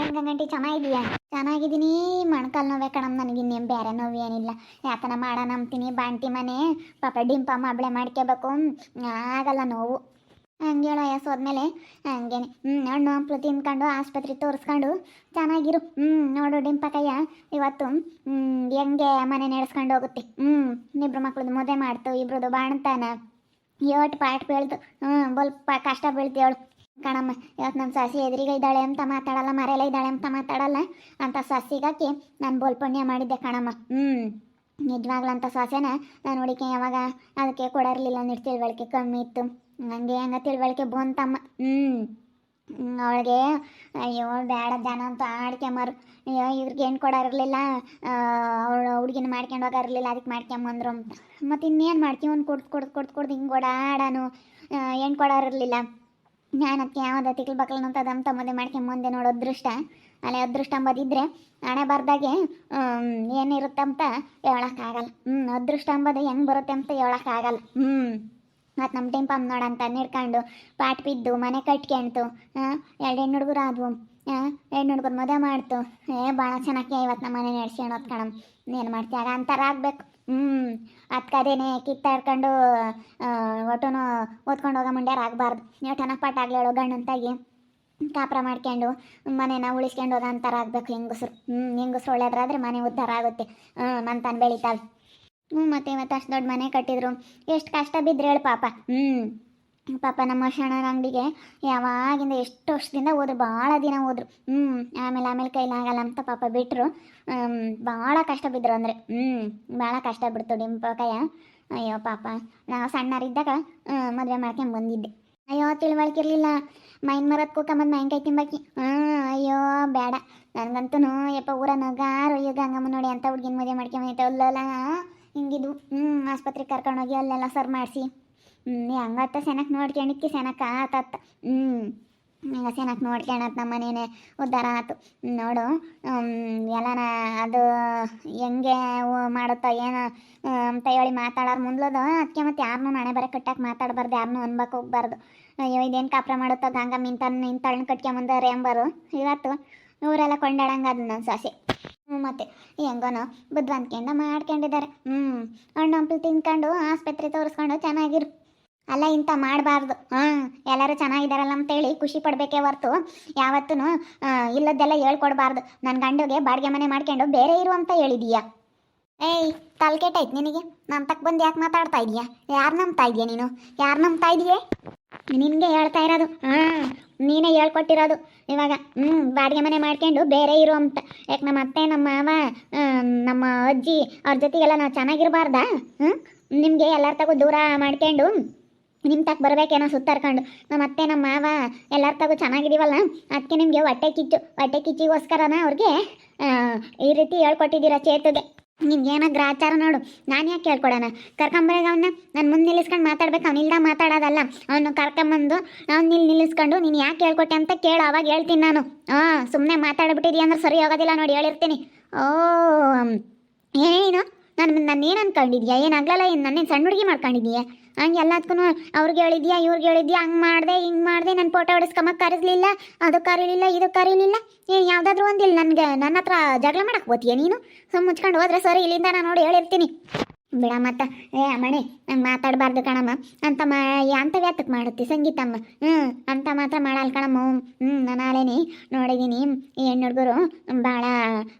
ಏನ್ ಗಂಗಂಟಿ ಚೆನ್ನಾಗಿದೀಯಾ ಚೆನ್ನಾಗಿದ್ದೀನಿ. ಮೊಣಕಾಲು ನೋವೇ ಕಣಮ್ ನನಗೆ ಇನ್ನೇನು ಬೇರೆ ನೋವು ಏನಿಲ್ಲ. ಯಾಕನ ಮಾಡೋಣ ಅಂತೀನಿ ಬಾಂಟಿ ಮನೆ. ಪಾಪ ಡಿಂಪ ಮಬ್ಳೆ ಮಾಡ್ಕೋಬೇಕು ಆಗಲ್ಲ ನೋವು. ಹಂಗೆ ಹೇಳೋ ವಯಸ್ಸೋದ್ಮೇಲೆ ಹಂಗೇನೆ. ಹ್ಞೂ ಹಣ್ಣು ಹಂಪ್ಲು ತಿನ್ಕೊಂಡು, ಆಸ್ಪತ್ರೆ ತೋರಿಸ್ಕೊಂಡು. ಚೆನ್ನಾಗಿರು. ಹ್ಞೂ ನೋಡು ಡಿಂಪಕಯ್ಯ ಇವತ್ತು ಹೆಂಗೆ ಮನೆ ನಡೆಸ್ಕೊಂಡು ಹೋಗುತ್ತೆ. ಹ್ಞೂ ಇಬ್ಬರು ಮಕ್ಳದ್ದು ಮದುವೆ ಮಾಡ್ತು ಇಬ್ರದ್ದು ಬಾಣ್ತಾನ. Eight pot ಬೀಳ್ತು. ಹ್ಞೂ ಸ್ವಲ್ಪ ಕಷ್ಟ ಬೀಳ್ತೀವಳು ಕಣಮ್ಮ ಇವತ್ತು ನನ್ನ ಸಾಸಿ ಎದುರಿಗೆ ಇದ್ದಾಳೆ ಅಂತ ಮಾತಾಡಲ್ಲ ಮರೆಯಲ್ಲ ಇದ್ದಾಳೆ ಅಂತ ಮಾತಾಡಲ್ಲ. ಅಂತ ಸಾಸಿಗಾಕಿ ನಾನು ಬೋಲ್ ಪುಣ್ಯ ಮಾಡಿದ್ದೆ ಕಣಮ್ಮ. ಹ್ಞೂ ನಿಜವಾಗ್ಲಂತ ಸಾಸೆನ ನಾನು ಹುಡುಕಿ ಯಾವಾಗ ಅದಕ್ಕೆ ಕೊಡರ್ಲಿಲ್ಲ ನಿಟ್ಟು ತಿಳುವಳಿಕೆ ಕಮ್ಮಿ ಇತ್ತು. ಹಂಗೆ ಹಂಗೆ ತಿಳುವಳಿಕೆ ಬಂತಮ್ಮ. ಹ್ಞೂ ಅವಳಿಗೆ ಅಯ್ಯೋ ಬೇಡ ಜನ ಅಂತ ಆಡ್ಕೊಂಬರು ಅಯ್ಯೋ ಇವ್ರಿಗೆ ಏನು ಕೊಡೋರಿರ್ಲಿಲ್ಲ ಅವಳು ಹುಡುಗಿನ ಮಾಡ್ಕೊಂಡು ಇರಲಿಲ್ಲ ಅದಕ್ಕೆ ಮಾಡ್ಕೊಂಬಂದ್ರು ಅಂತ. ಮತ್ತು ಇನ್ನೇನು ಮಾಡ್ತೀವಿ ಒಂದು ಕೊಡ್ದು ಕೊಡ್ದು ಕೊಡ್ದು ಕೊಡ್ದು ಹಿಂಗೆ ಓಡಾಡನು. ಏನು ಕೊಡೋರಿರ್ಲಿಲ್ಲ ನಾನು ಅದಕ್ಕೆ ಯಾವ್ದು ತಿಕ್ಲು ಬಕ್ಲು ಅಂತ ದಮ್ ತಮ್ಮದೆ ಮಾಡ್ಕೊಂಬಂದೆ ನೋಡು ಅದೃಷ್ಟ ಅಲ್ಲೇ ಅದೃಷ್ಟ ಅಂಬೋದಿದ್ರೆ ಹಣೆ ಬರ್ದಾಗೆ ಏನಿರುತ್ತಂತ ಹೇಳೋಕ್ಕಾಗಲ್ಲ. ಹ್ಞೂ ಅದೃಷ್ಟ ಅಂಬೋದು ಹೆಂಗೆ ಬರುತ್ತೆ ಅಂತ ಹೇಳೋಕ್ಕಾಗಲ್ಲ. ಹ್ಞೂ ಮತ್ತು ನಮ್ಮ ಟೆಂಪಮ್ ನೋಡಂತ ನಿಡ್ಕೊಂಡು ಪಾಟ್ ಬಿದ್ದು ಮನೆ ಕಟ್ಕೊಂಡ್ತು. ಎರಡು ಹೆಣ್ಣು ಹುಡುಗರು ಆದ್ವು. ಹೆಣ್ಣು ಹುಡುಗರು ಮದುವೆ ಮಾಡ್ತು. ಏ ಭಾಳ ಚೆನ್ನಾಗಿ ಇವತ್ತು ನಮ್ಮ ಮನೆ ನಡೆಸ್ಕೊಂಡು ಹೊತ್ಕಣಮ್ ಏನು ಮಾಡ್ತೀಯ ಆಗ ಆಗ್ಬೇಕು. ಹ್ಞೂ ಅದ್ಕದೇನೆ ಕಿತ್ತಾಡ್ಕೊಂಡು ಒಟ್ಟುನು ಓದ್ಕೊಂಡು ಹೋಗೋ ಮುಂಡ್ಯಾರ ಆಗಬಾರ್ದು. ನೀಟನ ಪಾಠ ಆಗ್ಲೇಳೋ ಗಂಡಂತಾಗಿ. ಕಾಪುರ ಮಾಡ್ಕೊಂಡು ಮನೇನ ಉಳಿಸ್ಕೊಂಡು ಹೋಗೋ ಅಂತಾರ ಆಗ್ಬೇಕು ಹೆಂಗಸ್ರು. ಹ್ಞೂ ಹೆಂಗಸ್ರು ಒಳ್ಳೇದ್ರಾದ್ರೆ ಮನೆ ಉದ್ಧಾರ ಆಗುತ್ತೆ. ಹ್ಞೂ ಮಂತಾನು ಬೆಳಿತಾವೆ ಹ್ಞೂ ಮತ್ತೆ ಇವತ್ತು ಅಷ್ಟು ದೊಡ್ಡ ಮನೆ ಕಟ್ಟಿದ್ರು. ಎಷ್ಟು ಕಷ್ಟ ಬಿದ್ರೇಳು ಹೇಳು ಪಾಪ. ಹ್ಞೂ ಪಾಪ ನಮ್ಮ ಶರಣರ ಅಂಗಡಿಗೆ ಯಾವಾಗಿಂದ ಎಷ್ಟು ವರ್ಷದಿಂದ ಹೋದ್ರು ಭಾಳ ದಿನ ಹೋದ್ರು. ಹ್ಞೂ ಆಮೇಲೆ ಆಮೇಲೆ ಕೈಲಾಗಲ್ಲ ಅಂತ ಪಾಪ ಬಿಟ್ಟರು ಭಾಳ ಕಷ್ಟ ಬಿದ್ದರು ಅಂದರೆ ಹ್ಞೂ ಭಾಳ ಕಷ್ಟ ಬಿಡ್ತು ಡಿಂಪಕಯ್ಯ. ಅಯ್ಯೋ ಪಾಪ, ನಾವು ಸಣ್ಣರಿದ್ದಾಗ ಮದುವೆ ಮಾಡ್ಕೊಂಡು ಬಂದಿದ್ದೆ. ಅಯ್ಯೋ ತಿಳುವಳಿಕೆ ಇರಲಿಲ್ಲ ಮೈನ್ ಮರದ ಕೂಕಂಬಂದು ಮಾವಿನಕಾಯಿ ತಿಂಬಾಕಿ. ಹಾಂ ಅಯ್ಯೋ ಬೇಡ ನನಗಂತೂ ಯಪ್ಪ, ಊರ ನಗಾರು ಯುಗ ಹಂಗಮ್ಮ ನೋಡಿ ಅಂತ ಹುಡುಗಿನ ಮದುವೆ ಮಾಡ್ಕೊಂಬೈತೆ ಅಲ್ಲಲ್ಲ, ಹಿಂಗಿದ್ವು. ಹ್ಞೂ ಆಸ್ಪತ್ರೆಗೆ ಕರ್ಕೊಂಡೋಗಿ ಅಲ್ಲೆಲ್ಲ, ಸರ್ ಮಾಡಿಸಿ. ಹ್ಞೂ ಹಂಗತ್ತ ಸೆನಕ್ ನೋಡ್ಕೊಂಡಿಕ್ಕಿ ಸೆನಕ ಆತತ್ತ. ಹ್ಞೂ ಹಿಂಗ ಸೆನಕ್ ನೋಡ್ಕೊಳತ್ ನಮ್ಮ ಮನೇನೆ. ಉದ್ಧಾರ ಆತು. ನೋಡು ಎಲ್ಲನ ಅದು ಹೆಂಗೆ ಮಾಡುತ್ತೋ, ಏನು ಅಂತ ಹೇಳಿ ಮಾತಾಡೋರು ಮುಂದ್ಲದು. ಅದಕ್ಕೆ ಮತ್ತೆ ಯಾರನ್ನೂ ನಾಳೆ ಬರೋ ಕಟ್ಟಕ್ಕೆ ಮಾತಾಡಬಾರ್ದು ಯಾರನ್ನೂ ಅನ್ಬೇಕು ಹೋಗ್ಬಾರ್ದು. ಅಯ್ಯೋ, ಇದೇನು ಕಾಪ್ರ ಮಾಡುತ್ತೋ, ಗಂಗ ಮಿಂತನ್ ನಿಂತಳ್ನ ಕಟ್ಕೊಂಬಂದಾರೆ ಎಂಬರು ಇವತ್ತು ಊರೆಲ್ಲ ಕೊಂಡಾಡಂಗ ಅದು ನನ್ನ ಸೊಸೆ. ಹ್ಞೂ ಮತ್ತೆ ಹೆಂಗೋನೋ ಬುದ್ಧಿವಂತಿಕೆಯಿಂದ ಮಾಡ್ಕೊಂಡಿದ್ದಾರೆ. ಹ್ಞೂ ಹಣ್ಣು ಹಂಪಲು ತಿನ್ಕೊಂಡು ಆಸ್ಪತ್ರೆ ತೋರಿಸ್ಕೊಂಡು ಚೆನ್ನಾಗಿರು. ಅಲ್ಲ ಇಂಥ ಮಾಡಬಾರ್ದು. ಹಾಂ, ಎಲ್ಲರೂ ಚೆನ್ನಾಗಿದ್ದಾರಲ್ಲ ಅಂತೇಳಿ ಖುಷಿ ಪಡಬೇಕೇ ಹೊರ್ತು. ಯಾವತ್ತೂ ಇಲ್ಲದ್ದೆಲ್ಲ ಹೇಳ್ಕೊಡ್ಬಾರ್ದು. ನನ್ನ ಗಂಡುಗೆ ಬಾಡಿಗೆ ಮನೆ ಮಾಡ್ಕೊಂಡು ಬೇರೆ ಇರು ಅಂತ ಹೇಳಿದೀಯಾ. ಏಯ್, ತಲೆ ಕೆಟ್ಟೈತೆ ನಿನಗೆ. ನಾನು ತಕ್ಕ ಬಂದು ಯಾಕೆ ಮಾತಾಡ್ತಾ ಇದೀಯಾ? ಯಾರು ನಂಬ್ತಾ ಇದೀಯ ನೀನು? ಯಾರು ನಂಬ್ತಾ ಇದೀಯೇ? ನಿನಗೆ ಹೇಳ್ತಾ ಇರೋದು. ಹಾಂ, ನೀನೇ ಹೇಳ್ಕೊಟ್ಟಿರೋದು. ಇವಾಗ ಹ್ಞೂ ಬಾಡಿಗೆ ಮನೆ ಮಾಡ್ಕೊಂಡು ಬೇರೆ ಇರು ಅಂತ. ಯಾಕೆ ನಮ್ಮ ಅತ್ತೆ, ನಮ್ಮ ಮಾವ ನಮ್ಮ ಅಜ್ಜಿ, ಅವ್ರ ಜೊತೆಗೆಲ್ಲ ನಾವು ಚೆನ್ನಾಗಿರಬಾರ್ದಾ? ಹ್ಞೂ ನಿಮಗೆ ಎಲ್ಲರ ತಗೋ ದೂರ ಮಾಡ್ಕೊಂಡು ನಿಮ್ಮ ತಕ್ಕ ಬರಬೇಕೇನೋ ಸುತ್ತಾರ್ಕೊಂಡು ನಮ್ಮ ಅತ್ತೆ, ನಮ್ಮ ಮಾವ ಎಲ್ಲರ ತಗೋ ಚೆನ್ನಾಗಿದ್ದೀವಲ್ಲ ಅದಕ್ಕೆ ನಿಮಗೆ ಹೊಟ್ಟೆ ಕಿಚ್ಚು. ಹೊಟ್ಟೆ ಕಿಚ್ಚಿಗೋಸ್ಕರನ ಅವ್ರಿಗೆ ಈ ರೀತಿ ಹೇಳ್ಕೊಟ್ಟಿದ್ದೀರಾ ಚೇತುಗೆ. ನಿಮ್ಗೇನೋ ಗ್ರಾಚಾರ ನೋಡು. ನಾನು ಯಾಕೆ ಕೇಳ್ಕೊಡೋಣ ಕರ್ಕೊಂಬರಾಗ ಅವನ್ನ ನಾನು ಮುಂದೆ ನಿಲ್ಲಿಸ್ಕೊಂಡು ಮಾತಾಡ್ಬೇಕು. ಅವ್ನು ಇಲ್ದ ಮಾತಾಡೋದಲ್ಲ. ಅವನು ಕರ್ಕೊಂಬಂದು ಅವ್ನು ಇಲ್ಲಿ ನಿಲ್ಲಿಸ್ಕೊಂಡು ನೀನು ಯಾಕೆ ಹೇಳ್ಕೊಟ್ಟೆ ಅಂತ ಕೇಳು. ಅವಾಗ ಹೇಳ್ತೀನಿ ನಾನು. ಹಾಂ ಸುಮ್ಮನೆ ಮಾತಾಡ್ಬಿಟ್ಟಿದ್ಯಾ ಅಂದ್ರೆ ಸರಿ ಹೋಗೋದಿಲ್ಲ ನೋಡಿ ಹೇಳಿರ್ತೀನಿ. ಓ ಏನೇನು? ನಾನು ನಾನು ಏನು ಅನ್ಕೊಂಡಿದ್ಯಾ? ಏನು ಆಗ್ಲಲ್ಲ? ಏನು ನನ್ನೇನು ಸಣ್ಣ ಹುಡುಗಿ ಮಾಡ್ಕೊಂಡಿದ್ಯಾ? ಹಂಗೆ ಎಲ್ಲದಕ್ಕೂ ಅವ್ರಿಗೆ ಹೇಳಿದ್ಯಾ, ಇವ್ರಿಗೆ ಹೇಳಿದ್ಯಾ, ಹಂಗೆ ಮಾಡಿದೆ, ಹಿಂಗೆ ಮಾಡಿದೆ ನನ್ನ ಫೋಟೋ ಹೊಡಿಸ್ಕೊಂಬಕ್ಕೆ ಕರೆಸ್ಲಿಲ್ಲ, ಅದು ಕರೀಲಿಲ್ಲ, ಇದು ಕರೀಲಿಲ್ಲ. ಏನು ಯಾವುದಾದ್ರೂ ಒಂದಿಲ್ಲ ನನಗೆ ನನ್ನ ಹತ್ರ ಜಗಳ ಮಾಡಕ್ಕೆ ಹೋತೀಯ ನೀನು? ಮುಚ್ಕೊಂಡು ಹೋದ್ರೆ ಸರಿ, ಇಲ್ಲಿಂದ ನಾನು ನೋಡಿ ಹೇಳಿರ್ತೀನಿ. ಬಿಡ ಮತ್ತ, ಏ, ಮಣಿ ನಂಗೆ ಮಾತಾಡಬಾರ್ದು ಕಣಮ್ಮ. ಅಂತ ಮಾ ಅಂತ ವ್ಯಾತಕ್ಕೆ ಮಾಡುತ್ತೆ ಸಂಗೀತಮ್ಮ. ಹ್ಞೂ ಅಂತ ಮಾತ್ರ ಮಾಡಲ್ಲ ಕಣಮ್ಮ. ಹ್ಞೂ ನಾನು ಆಳೇನಿ ನೋಡಿದ್ದೀನಿ ಈ ಹೆಣ್ಣು ಹುಡುಗರು ಭಾಳ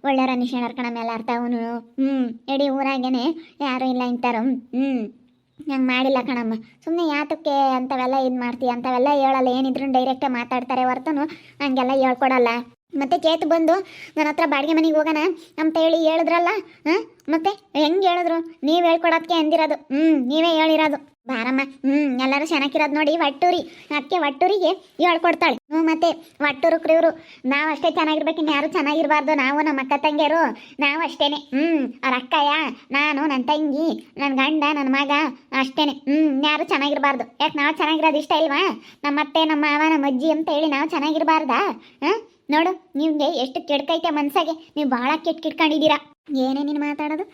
ಒಳ್ಳೆಯವ್ರ ನಿಶಾಣರ್ ಕಣಮ್ಮ, ಎಲ್ಲ ಅರ್ಥ ಅವನು. ಹ್ಞೂ ಇಡೀ ಊರಾಗೇನೆ ಯಾರೂ ಇಲ್ಲ ಇಂತಾರು. ಹ್ಞೂ ನಂಗೆ ಮಾಡಿಲ್ಲ ಕಣಮ್ಮ. ಸುಮ್ಮನೆ ಯಾತಕ್ಕೆ ಅಂಥವೆಲ್ಲ ಇದು ಮಾಡ್ತೀಯ ಅಂಥವೆಲ್ಲ ಹೇಳಲ್ಲ, ಏನಿದ್ರು ಡೈರೆಕ್ಟಾಗಿ ಮಾತಾಡ್ತಾರೆ ಹೊರ್ತನು ಹಂಗೆಲ್ಲ ಹೇಳ್ಕೊಡಲ್ಲ. ಮತ್ತೆ ಚೇತು ಬಂದು, ನನ್ನ ಹತ್ರ ಬಾಡಿಗೆ ಮನೆಗೆ ಹೋಗೋಣ. ಅಂತ ಹೇಳಿ ಹೇಳಿದ್ರಲ್ಲ, ಹಾಂ? ಮತ್ತೆ ಹೆಂಗೆ ಹೇಳಿದ್ರು? ನೀವು ಹೇಳ್ಕೊಡೋದಕ್ಕೆ ಅಂದಿರೋದು. ಹ್ಞೂ ನೀವೇ ಹೇಳಿರೋದು. ಬಾರಮ್ಮ ಹ್ಞೂ ಎಲ್ಲರೂ ಚೆನ್ನಾಗಿರೋದು ನೋಡಿ ಒಟ್ಟೂರಿ ಅದಕ್ಕೆ ಒಟ್ಟೂರಿಗೆ ಹೇಳ್ಕೊಡ್ತಾಳೆ. ಹ್ಞೂ ಮತ್ತೆ ಒಟ್ಟೂರು ಕ್ರಿವ್ರು ನಾವು ಅಷ್ಟೇ ಚೆನ್ನಾಗಿರ್ಬೇಕು ಇನ್ಯಾರು ಯಾರು ಚೆನ್ನಾಗಿರಬಾರ್ದು. ನಾವು ನಮ್ಮ ಅಕ್ಕ ತಂಗಿಯರು, ನಾವು ಅಷ್ಟೇನೆ. ಹ್ಞೂ ಅವ್ರ ಅಕ್ಕಯ್ಯ, ನಾನು ನನ್ನ ತಂಗಿ ನನ್ನ ಗಂಡ ನನ್ನ ಮಗ, ಅಷ್ಟೇನೆ. ಹ್ಞೂ ಯಾರು ಚೆನ್ನಾಗಿರಬಾರ್ದು. ಯಾಕೆ, ನಾವು ಚೆನ್ನಾಗಿರೋದು ಇಷ್ಟ ಇಲ್ವಾ? ನಮ್ಮ ಅತ್ತೆ ನಮ್ಮ ಮಾವ, ನಮ್ಮ ಅಜ್ಜಿ ಅಂತ ಹೇಳಿ ನಾವು ಚೆನ್ನಾಗಿರಬಾರ್ದಾ? ಹಾಂ? ನೋಡು, ನಿಮಗೆ ಎಷ್ಟು ಕೆಡ್ಕೈತೆ ಮನ್ಸಾಗೆ. ನೀವು ಭಾಳ ಕೆಟ್ಟ ಕಿಟ್ಕೊಂಡಿದ್ದೀರಾ ಏನೇ ನೀನು ಮಾತಾಡೋದು?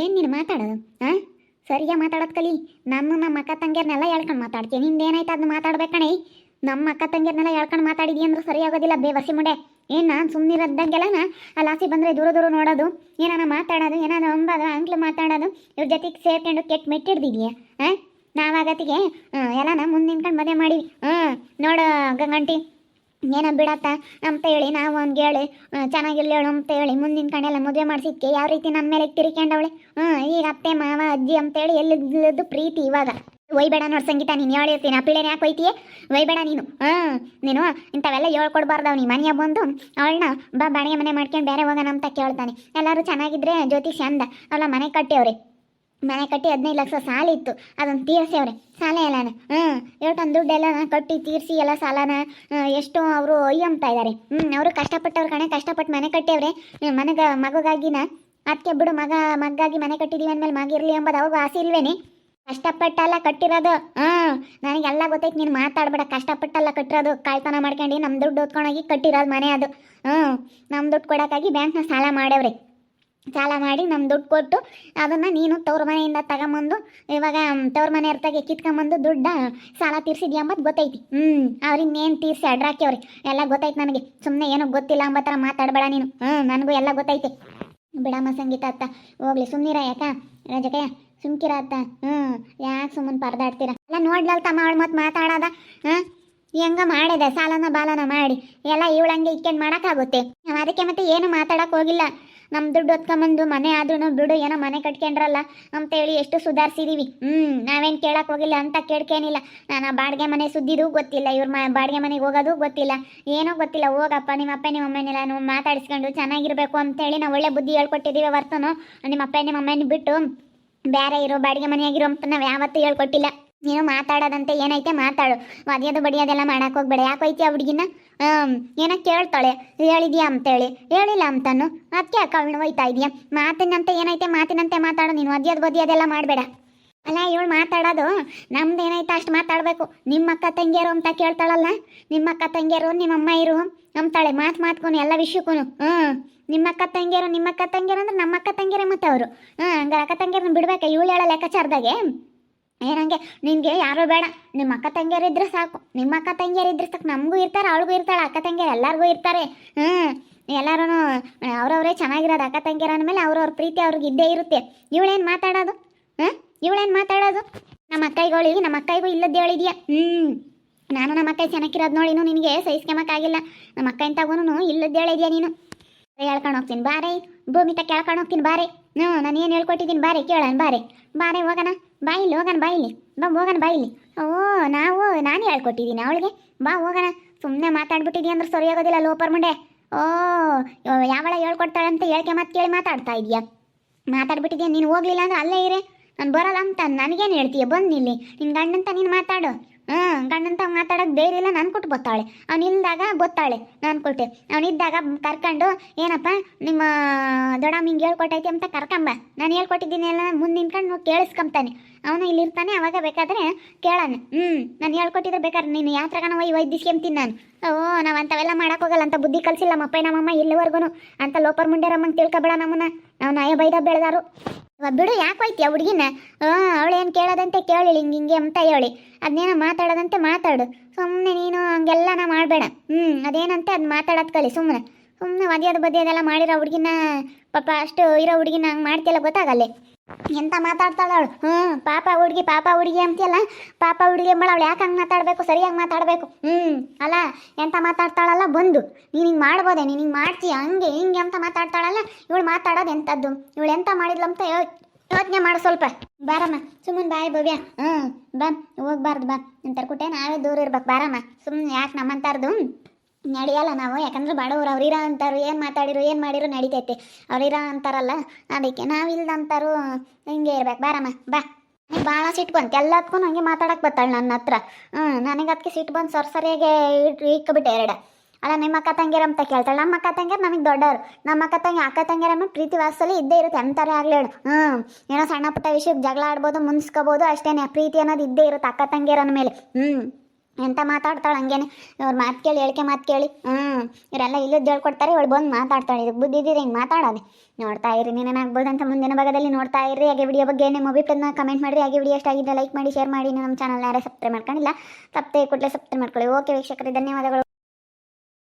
ಏನು ನೀನು ಮಾತಾಡೋದು ಹಾಂ ಸರಿಯಾಗಿ ಮಾತಾಡೋದು ಕಲಿ ನಮ್ಮ ನಮ್ಮ ಅಕ್ಕ ತಂಗಿಯರ್ನೆಲ್ಲ ಹೇಳ್ಕೊಂಡು ಮಾತಾಡ್ತೀನಿ ನಿಂದು ಏನಾಯ್ತು ಅದನ್ನ ಮಾತಾಡ್ಬೇಕಣೆ ನಮ್ಮ ಅಕ್ಕ ತಂಗಿಯರ್ನೆಲ್ಲ ಹೇಳ್ಕೊಂಡು ಮಾತಾಡಿದಿ ಅಂದ್ರೆ ಸರಿ ಆಗೋದಿಲ್ಲ ಬೇವಸಿ ಮುಂಡೆ. ಏನು ನಾನು ಸುಮ್ಮನಿರೋದಂಗೆಲ್ಲ ಅಲ್ಲಿ ಆಸೆ ಬಂದರೆ ದೂರ ದೂರ ನೋಡೋದು? ಏನಾನ ಮಾತಾಡೋದು? ಏನಾರ ಅಂಬಾದ ಅಂಕ್ಲು ಮಾತಾಡೋದು? ಇವ್ರ ಜೊತೆಗೆ ಸೇರ್ಕೊಂಡು ಕೆಟ್ಟ ಮೆಟ್ಟಿಡ್ದಿದ್ಯಾ ಹಾಂ ನಾವಾಗತ್ತಿಗೆ ಎಲ್ಲನ ಮುಂದೆ ನಿಂತ್ಕೊಂಡು ಮದುವೆ ಮಾಡಿವಿ. ಹಾಂ ನೋಡು ಗಂಗಂಟಿ. ಏನೋ ಬಿಡತ್ತ? ಅಂತ ಹೇಳಿ ನಾವು ಅವ್ನಿಗೆ ಹೇಳಿ ಚೆನ್ನಾಗಿರ್ಲೇಳು ಅಂತ ಹೇಳಿ ಮುಂದಿನ ಕಣೆಲ್ಲ ಮದುವೆ ಮಾಡಿಸಿದ್ಕೆ ಯಾವ ರೀತಿ ನನ್ನ ಮೇಲೆ ತಿರ್ಕೊಂಡವಳೆ ಹ್ಞೂ ಈಗ ಅತ್ತೆ, ಮಾವ, ಅಜ್ಜಿ ಅಂತೇಳಿ ಎಲ್ಲಿದ್ದು ಪ್ರೀತಿ ಇವಾಗ. ಒಯ್ಬೇಡ ನೋಡಿ ಸಂಗೀತ, ನೀನು ಹೇಳಿರ್ತೀನಿ. ಆ ಪಿಳೆನ ಯಾಕೆ ಒಯ್ತೀಯೇ ಒಯ್ಬೇಡ ನೀನು. ಹಾಂ ನೀನು ಇಂಥವೆಲ್ಲ ಹೇಳ್ಕೊಡ್ಬಾರ್ದು ಅವ್ನಿಗೆ ಮನೆಯ ಬಂದು ಅವಳನ್ನ ಬಾ ಬಾಡಿಗೆ ಮನೆ ಮಾಡ್ಕೊಂಡು ಬೇರೆ ಹೋಗೋಣ ಅಂತ ಕೇಳ್ತಾನೆ. ಎಲ್ಲರೂ ಚೆನ್ನಾಗಿದ್ರೆ ಜ್ಯೋತಿ ಚಂದ ಅವಳ ಮನೆ ಕಟ್ಟಿಯವ್ರೆ ಮನೆ ಕಟ್ಟಿ ಹದಿನೈದು ಲಕ್ಷ ಸಾಲ ಇತ್ತು. ಅದನ್ನು ತೀರ್ಸ್ಯವ್ರೆ ಸಾಲ ಎಲ್ಲಾನ? ಹ್ಞೂ ಹೇಳ್ಕೊಂಡು ದುಡ್ಡೆಲ್ಲ ಕಟ್ಟಿ ತೀರಿಸಿ ಎಲ್ಲ ಸಾಲನ ಎಷ್ಟು ಅವರು ಅಯ್ಯಂತಾ ಇದ್ದಾರೆ ಹ್ಞೂ, ಅವರು ಕಷ್ಟಪಟ್ಟವ್ರ ಕಣೆ ಕಷ್ಟಪಟ್ಟು ಮನೆ ಕಟ್ಟಿಯವ್ರೆ ಮನೆಗ, ಮಗುಗಾಗಿನ ಅದಕ್ಕೆ ಬಿಡು, ಮಗ, ಮಗ್ಗಾಗಿ ಮನೆ ಕಟ್ಟಿದೀವಿ ಅಂದಮೇಲೆ ಮಗಿರಲಿ ಎಂಬುದು ಅವ್ರಿಗೂ ಆಸೆ ಇಲ್ವೇನೆ? ಕಷ್ಟಪಟ್ಟಲ್ಲ ಕಟ್ಟಿರೋದು. ಹಾಂ ನನಗೆಲ್ಲ ಗೊತ್ತೈತೆ, ನೀನು ಮಾತಾಡ್ಬೇಡ. ಕಷ್ಟಪಟ್ಟಲ್ಲ ಕಟ್ಟಿರೋದು. ಕಾಯ್ತನ ಮಾಡ್ಕೊಂಡು ನಮ್ಮ ದುಡ್ಡು ಓದ್ಕೊಂಡೋಗಿ ಕಟ್ಟಿರೋದು ಮನೆ ಅದು. ಹ್ಞೂ ನಮ್ಮ ದುಡ್ಡು ಕೊಡೋಕ್ಕಾಗಿ ಬ್ಯಾಂಕ್ನ ಸಾಲ ಮಾಡ್ಯವ್ರೆ ಸಾಲ ಮಾಡಿ ನಮ್ಮ ದುಡ್ಡು ಕೊಟ್ಟು ಅದನ್ನು ನೀನು ತವ್ರ ಮನೆಯಿಂದ ತಗೊಂಬಂದು, ಇವಾಗ ತವ್ರ ಮನೆ ಇರ್ತಾಗೆ ಕಿತ್ಕೊಂಬಂದು ದುಡ್ಡ ಸಾಲ ತೀರ್ಸಿದ್ಯಾ ಅಂಬದು ಗೊತ್ತೈತಿ. ಹ್ಞೂ ಅವ್ರಿನ್ನೇನು ತೀರ್ಸಿ ಅಡ್ರಾಕ್ಯವ್ರಿ ಎಲ್ಲ ಗೊತ್ತೈತೆ ನನಗೆ. ಸುಮ್ಮನೆ ಏನೋ ಗೊತ್ತಿಲ್ಲ ಅಂಬ ಮಾತಾಡಬೇಡ ನೀನು. ಹ್ಞೂ ನನಗೂ ಎಲ್ಲ ಗೊತ್ತೈತೆ. ಬಿಡಮ್ಮ ಸಂಗೀತ ಅತ್ತ. ಹೋಗ್ಲಿ ಸುಮ್ಮನಿರ ಯಾಕ? ರಜಕಯ್ಯ, ಸುಮ್ಕಿರ ಅತ್ತ. ಹ್ಞೂ ಯಾಕೆ ಸುಮ್ಮನೆ ಪರದಾಡ್ತೀರ? ಎಲ್ಲ ನೋಡ್ಲಲ್ ತಮ್ಮ ಅವಳು ಮತ್ತೆ ಮಾತಾಡೋದ? ಹಾಂ ಹೆಂಗ ಮಾಡಿದೆ ಸಾಲನ ಬಾಲನ ಮಾಡಿ? ಎಲ್ಲ ಇವಳಂಗೆ ಇಕ್ಕೊಂಡು ಮಾಡೋಕ್ಕಾಗುತ್ತೆ ನಾವು ಅದಕ್ಕೆ ಮತ್ತೆ ಏನು ಮಾತಾಡೋಕೆ ಹೋಗಿಲ್ಲ. ನಮ್ಮ ದುಡ್ಡು ಹೊತ್ಕೊಂಬಂದು ಮನೆ ಆದ್ರೂ ಬಿಡು, ಏನೋ ಮನೆ ಕಟ್ಕೊಂಡ್ರಲ್ಲ ಅಂತೇಳಿ ಎಷ್ಟು ಸುಧಾರಿಸಿದೀವಿ. ಹ್ಞೂ ನಾವೇನು ಕೇಳಕ್ಕೆ ಹೋಗಿಲ್ಲ ಅಂತ ಕೇಳ್ಕೇನಿಲ್ಲ. ನಾನು ಬಾಡಿಗೆ ಮನೆ ಸುದ್ದಿದು ಗೊತ್ತಿಲ್ಲ, ಇವ್ರ ಮ ಬಾಡಿಗೆ ಮನೆಗೆ ಹೋಗೋದು ಗೊತ್ತಿಲ್ಲ. ಏನೋ ಗೊತ್ತಿಲ್ಲ, ಹೋಗಪ್ಪ ನಿಮ್ಮ ಅಪ್ಪ ನಿಮ್ಮ ಅಮ್ಮನೆಲ್ಲ ನಾವು ಮಾತಾಡಿಸ್ಕೊಂಡು ಚೆನ್ನಾಗಿರ್ಬೇಕು ಅಂತೇಳಿ ನಾವು ಒಳ್ಳೆ ಬುದ್ಧಿ ಹೇಳ್ಕೊಟ್ಟಿದ್ದೀವಿ ಹೊರ್ತನು. ನಿಮ್ಮ ಅಪ್ಪ ನಿಮ್ಮ ಅಮ್ಮನ ಬಿಟ್ಟು ಬೇರೆ ಇರೋ ಬಾಡಿಗೆ ಮನೆಯಾಗಿರೋ ಅಂತ ನಾವು ಯಾವತ್ತೂ ಹೇಳ್ಕೊಟ್ಟಿಲ್ಲ. ನೀನು ಮಾತಾಡೋದಂತೆ ಏನೈತೆ ಮಾತಾಡು. ಒದ್ಯೋದು ಬಡಿಯೋದೆಲ್ಲ ಮಾಡಕ್ಕೆ ಹೋಗ್ಬೇಡ. ಯಾಕೆ ಹೋಯ್ತಿ ಆ ಹುಡುಗಿನ? ಏನೋ ಕೇಳ್ತಾಳೆ? ಹೇಳಿದ್ಯಾ ಅಂತೇಳಿ. ಹೇಳಿಲ್ಲ ಅಂತಾನು ಅದಕ್ಕೆ ಕಳ್ಳು ಹೋಯ್ತಾ ಇದೆಯಾ? ಮಾತಿನಂತೆ ಏನೈತೆ? ಮಾತಿನಂತೆ ಮಾತಾಡು ನೀನು. ಒದ್ಯೋದು ಬದಿಯೋದೆಲ್ಲ ಮಾಡಬೇಡ. ಅಲ್ಲ, ಇವಳು ಮಾತಾಡೋದು ನಮ್ದು ಏನೈತೆ ಅಷ್ಟು ಮಾತಾಡಬೇಕು. ನಿಮ್ಮ ಅಕ್ಕ ತಂಗಿಯರು ಅಂತ ಕೇಳ್ತಾಳಲ್ಲ? ನಿಮ್ಮ ಅಕ್ಕ ತಂಗಿಯರು ನಿಮ್ಮ ಅಮ್ಮ ಇರು ಅಂತಾಳೆ. ಮಾತು ಮಾತ್ಕೊನು, ಎಲ್ಲ ವಿಷಯಕ್ಕೂ ಹ್ಞೂ. ನಿಮ್ಮ ಅಕ್ಕ ತಂಗಿಯರು ನಿಮ್ಮ ಅಕ್ಕ ತಂಗಿಯರು ಅಂದ್ರೆ ನಮ್ಮ ಅಕ್ಕ ತಂಗಿಯರೇ ಮತ್ತೆ ಅವರು. ಹ್ಞೂ, ಹಂಗಾರೆ ಅಕ್ಕ ತಂಗಿಯರನ್ನ ಬಿಡಬೇಕಾ? ಇವಳು ಹೇಳೋ ಲೆಕ್ಕಾಚಾರದಾಗೆ? ಏನಂಗೆ, ನಿನಗೆ ಯಾರು ಬೇಡ. ನಿಮ್ಮ ಅಕ್ಕ ತಂಗಿಯರು ಇದ್ರೆ ಸಾಕು. ನಿಮ್ಮ ಅಕ್ಕ ತಂಗಿಯರು ಇದ್ರೆ ಸಾಕು. ನಮಗೂ ಇರ್ತಾರೆ, ಅವಳಿಗೂ ಇರ್ತಾಳೆ, ಅಕ್ಕ ತಂಗಿಯರು ಎಲ್ಲರಿಗೂ ಇರ್ತಾರೆ. ಹ್ಞೂ ಎಲ್ಲರೂ ಅವ್ರವರೇ ಚೆನ್ನಾಗಿರೋದು ಅಕ್ಕ ತಂಗಿಯರ ಅಂದಮೇಲೆ ಅವ್ರವ್ರ ಪ್ರೀತಿ ಅವ್ರಿಗೆ ಇದ್ದೇ ಇರುತ್ತೆ. ಇವಳೇನು ಮಾತಾಡೋದು? ಹಾಂ? ಇವಳೇನು ಮಾತಾಡೋದು? ನಮ್ಮ ಅಕ್ಕೈಗಳಿಗೆ ನಮ್ಮ ಅಕ್ಕೈಗೂ ಇಲ್ಲದ್ದು ಹೇಳಿದ್ಯಾ? ಹ್ಞೂ ನಾನು ನಮ್ಮ ಅಕ್ಕ ಚೆನ್ನಾಗಿರೋದು ನೋಡಿನು ನಿನಗೆ ಸಹಿಸ್ಕೊಂಬಕ್ಕಾಗಿಲ್ಲ ನಮ್ಮ ಅಕ್ಕ ಇಂತಾಗೂ ಇಲ್ಲದ್ದು ಹೇಳಿದ್ಯಾ ನೀನು? ಹೇಳ್ಕೊಂಡು ಹೋಗ್ತೀನಿ. ಬಾರೇ ಭೂಮಿತ ಕೇಳ್ಕೊಂಡು ಹೋಗ್ತೀನಿ. ಬಾರೆ. ಹ್ಞೂ, ನಾನು ಏನು ಹೇಳ್ಕೊಟ್ಟಿದ್ದೀನಿ ಬಾರೆ, ಕೇಳೋಣ ಬಾರೆ. ಬಾರೆ ಹೋಗೋಣ. ಬಾಯಿಲಿ ಹೋಗೋಣ ಬಾಯಿಲಿ ಬಾ, ಹೋಗೋಣ ಬಾಯಿಲಿ ಓ, ನಾವು, ನಾನು ಹೇಳ್ಕೊಟ್ಟಿದ್ದೀನಿ ಅವಳಿಗೆ. ಬಾ, ಹೋಗೋಣ. ಸುಮ್ಮನೆ ಮಾತಾಡ್ಬಿಟ್ಟಿದ್ದೀನಿ ಅಂದ್ರೆ ಸರಿ ಆಗೋದಿಲ್ಲ ಲೋಪರ್ ಮುಂಡೆ. ಓ ಯಾವಳ ಹೇಳ್ಕೊಡ್ತಾಳೆ ಅಂತ ಹೇಳ್ಕೆ ಮತ್ತೆ ಕೇಳಿ ಮಾತಾಡ್ತಾ ಇದ್ಯಾ. ಮಾತಾಡ್ಬಿಟ್ಟಿದ್ಯಾ, ನೀನು ಹೋಗ್ಲಿಲ್ಲ ಅಂದ್ರೆ ಅಲ್ಲೇ ಇರೇ. ನಾನು ಬರಲ್ಲ ಅಂತ, ನನಗೇನು ಹೇಳ್ತೀಯ? ಬಂದು ಇಲ್ಲಿ ನಿನ್ನ ಗಂಡಂತ ನೀನು ಮಾತಾಡು. ಹ್ಞೂ ಗಂಡಂತ ಮಾತಾಡೋದು ಬೇರೆ ಇಲ್ಲ, ನಾನು ಕೊಟ್ಟು ಬತ್ತಾಳೆ. ಅವ್ನು ಇಲ್ದಾಗ ಗೊತ್ತಾಳೆ, ನಾನು ಕೊಟ್ಟೆ. ಅವನಿದ್ದಾಗ ಕರ್ಕೊಂಡು, ಏನಪ್ಪ, ನಿಮ್ಮ ದೊಡ್ಡಮ್ಮ ಹಿಂಗೆ ಹೇಳ್ಕೊಟ್ಟೈತಿ ಅಂತ ಕರ್ಕೊಂಬ. ನಾನು ಹೇಳ್ಕೊಟ್ಟಿದ್ದೀನಿ ಎಲ್ಲ ಮುಂದೆ ನಿಂತ್ಕೊಂಡು ಕೇಳಿಸ್ಕೊಂತಾನೆ ಅವನು ಇಲ್ಲಿರ್ತಾನೆ, ಅವಾಗ ಬೇಕಾದ್ರೆ ಕೇಳೋಣ ಹ್ಞೂ ನಾನು ಹೇಳ್ಕೊಟ್ಟಿದ್ರೆ ಬೇಕಾದ್ರೆ ನೀನು ಯಾತ್ರಗನ ಒಯ್ ವೈದ್ಯಸ್ಕೊಂತೀನಿ ನಾನು. ಓ, ನಾವು ಅಂಥವೆಲ್ಲ ಮಾಡಕ್ಕೆ ಹೋಗಲ್ಲ, ಅಂತ ಬುದ್ಧಿ ಕಲಿಸಿಲ್ಲ ನಮ್ಮಪ್ಪ ನಮ್ಮಮ್ಮ ಇಲ್ಲಿವರೆಗೂ ಅಂತ ಲೋಪರ್ ಮುಂಡೆರಮ್ಮಂಗೆ ತಿಳ್ಕೊಬೇಡ ನಮ್ಮನ್ನ. ನಾವು ನಾಯ ಬೈದ ಬೆಳೆದಾರು. ಬಿಡು, ಯಾಕೆ ಆ ಹುಡುಗಿನ? ಏನು ಕೇಳೋದಂತೆ ಕೇಳಿ ಹಿಂಗೆ ಹಿಂಗೆ ಅಂತ ಹೇಳಿ. ಅದನ್ನೇನೋ ಮಾತಾಡೋದಂತೆ ಮಾತಾಡು. ಸುಮ್ಮನೆ ನೀನು ಹಂಗೆಲ್ಲನ ಮಾಡಬೇಡ. ಹ್ಞೂ ಅದೇನಂತೆ ಅದು ಮಾತಾಡೋದು ಕಲಿ ಸುಮ್ಮನೆ ಸುಮ್ಮನೆ ಒದ್ಯೋದು ಬದಿಯೋದೆಲ್ಲ ಮಾಡಿರೋ ಹುಡುಗಿನ, ಪಾಪ ಅಷ್ಟು ಇರೋ ಹುಡುಗಿನ ಹಂಗೆ ಮಾಡ್ತಿಲ್ಲ ಗೊತ್ತಾಗಲ್ಲೇ? ಎಂತ ಮಾತಾಡ್ತಾಳ ಅವಳು? ಹ್ಞೂ ಪಾಪ ಹುಡುಗಿ ಪಾಪ ಹುಡುಗಿ ಅಂತೀಯಲ್ಲ? ಪಾಪ ಹುಡುಗಿ ಅಂಬಳ ಅವಳು ಯಾಕೆ ಹಂಗೆ ಮಾತಾಡಬೇಕು, ಸರಿಯಾಗಿ ಮಾತಾಡಬೇಕು? ಹ್ಞೂ ಅಲ್ಲ, ಎಂತ ಮಾತಾಡ್ತಾಳಲ್ಲ, ಬಂದು. ನೀನು ಹಿಂಗೆ ಮಾಡ್ಬೋದೆ? ನೀನು ಹಿಂಗೆ ಮಾಡ್ತೀಯ? ಹಂಗೆ, ಹಿಂಗೆ ಅಂತ ಮಾತಾಡ್ತಾಳಲ್ಲ? ಇವಳು ಮಾತಾಡೋದು ಎಂಥದ್ದು ಇವಳು ಎಂತ ಮಾಡಿದ್ಲು ಅಂತ ಯೋ- ಯೋಚನೆ ಮಾಡು ಸ್ವಲ್ಪ. ಬಾರಮ್ಮ, ಸುಮ್ಮನೆ ಬಾಯ್ ಭವ್ಯ. ಹ್ಞೂ ಬಾ, ಹೋಗ್ಬಾರ್ದು, ಬಾ. ಅಂತಾರ ಕುಟೆ ನಾವೇ ದೂರ ಇರ್ಬೇಕು. ಬಾರಮ್ಮ ಸುಮ್ಮನೆ ಯಾಕೆ ನಮ್ಮಂತಾರ್ದು? ನಡೆಯಲ್ಲ ನಾವು, ಯಾಕಂದ್ರೆ ಬಡವ್ರು ಅವ್ರಿರ ಅಂತಾರು, ಏನು ಮಾತಾಡಿರು, ಏನು ಮಾಡಿರು ನಡಿತೈತೆ. ಅವ್ರಿರ ಅಂತಾರಲ್ಲ, ಅದಕ್ಕೆ ನಾವಿಲ್ದಂತಾರು ಹಿಂಗೆ ಇರ್ಬೇಕು. ಬಾರಮ್ಮ, ಬಾ. ನೀವು ಭಾಳ ಸಿಟ್ಟು ಬಂತು. ಎಲ್ಲದಕ್ಕೂ ಹಂಗೆ ಮಾತಾಡಕ್ಕೆ ಬರ್ತಾಳೆ ನನ್ನ ಹತ್ರ. ಹ್ಞೂ ನನಗೆ ಅದಕ್ಕೆ ಸಿಟ್ಟು ಬಂದು ಸರ್ ಸರಿಯಾಗೆ ಇಟ್ಕೊಬಿಟ್ಟೆ ಎರಡು. ಅಲ್ಲ, ನಿಮ್ಮ ಅಕ್ಕ ತಂಗಿರ ಅಂತ ಕೇಳ್ತಾಳೆ. ನಮ್ಮ ಅಕ್ಕ ತಂಗಿಯರು ನಮಗೆ ದೊಡ್ಡವರು. ನಮ್ಮ ಅಕ್ಕ ತಂಗಿ, ಅಕ್ಕ ತಂಗಿಯರಮ್ಮ ಪ್ರೀತಿ ವಾಸಲ್ಲಿ ಇದ್ದೇ ಇರುತ್ತೆ. ಅಂತಾರೆ ಆಗ್ಲಿ ಹೇಳು. ಹ್ಞೂ ಏನೋ ಸಣ್ಣ ಪುಟ್ಟ ವಿಷಯಕ್ಕೆ ಜಗಳ ಆಡ್ಬೋದು, ಮುನ್ಸ್ಕೋಬೋದು, ಅಷ್ಟೇನೆ. ಪ್ರೀತಿ ಅನ್ನೋದು ಇದ್ದೇ ಇರುತ್ತೆ ಅಕ್ಕ ತಂಗಿರನ ಮೇಲೆ. ಹ್ಞೂ ಎಂತ ಮಾತಾಡ್ತಾಳೆ ಹಂಗೇನೆ? ಇವ್ರ ಮಾತು ಕೇಳಿ, ಹೇಳಿಕೆ ಮಾತು ಕೇಳಿ. ಹ್ಞೂ ಇವರೆಲ್ಲ ಇಲ್ಲದ್ದು ಹೇಳ್ಕೊಡ್ತಾರೆ ಇವಳು ಬಂದು ಮಾತಾಡ್ತಾಳೆ. ಇದಕ್ಕೆ ಬುದ್ಧಿ ಇದ್ದಿದೆ ಹಿಂಗೆ ಮಾತಾಡೋದೆ. ನೋಡ್ತಾ ಇರಿ ನೀನೇನಾಗ್ಬೋದು ಅಂತ ಮುಂದಿನ ಭಾಗದಲ್ಲಿ ನೋಡ್ತಾ ಇರಿ ಹಾಗೆ ವಿಡಿಯೋ ಬಗ್ಗೆ ನಿಮ್ಮ ಅಭಿಪ್ರಾಯನ ಕಮೆಂಟ್ ಮಾಡಿರಿ. ಹಾಗೆ ವಿಡಿಯೋ ಎಷ್ಟಾಗಿದೆ ಲೈಕ್ ಮಾಡಿ ಶೇರ್ ಮಾಡಿ. ನಮ್ಮ ಚಾನಲ್ ಯಾರೇ ಸಬ್ಸ್ಕ್ರೈಬ್ ಮಾಡ್ಕೊಂಡಿಲ್ಲ, ತಪ್ಪದೆ ಕೂಡಲೇ ಸಬ್ಸ್ಕ್ರೈಬ್ ಮಾಡ್ಕೊಳ್ಳಿ. ಓಕೆ ವೀಕ್ಷಕರೇ, ಧನ್ಯವಾದಗಳು.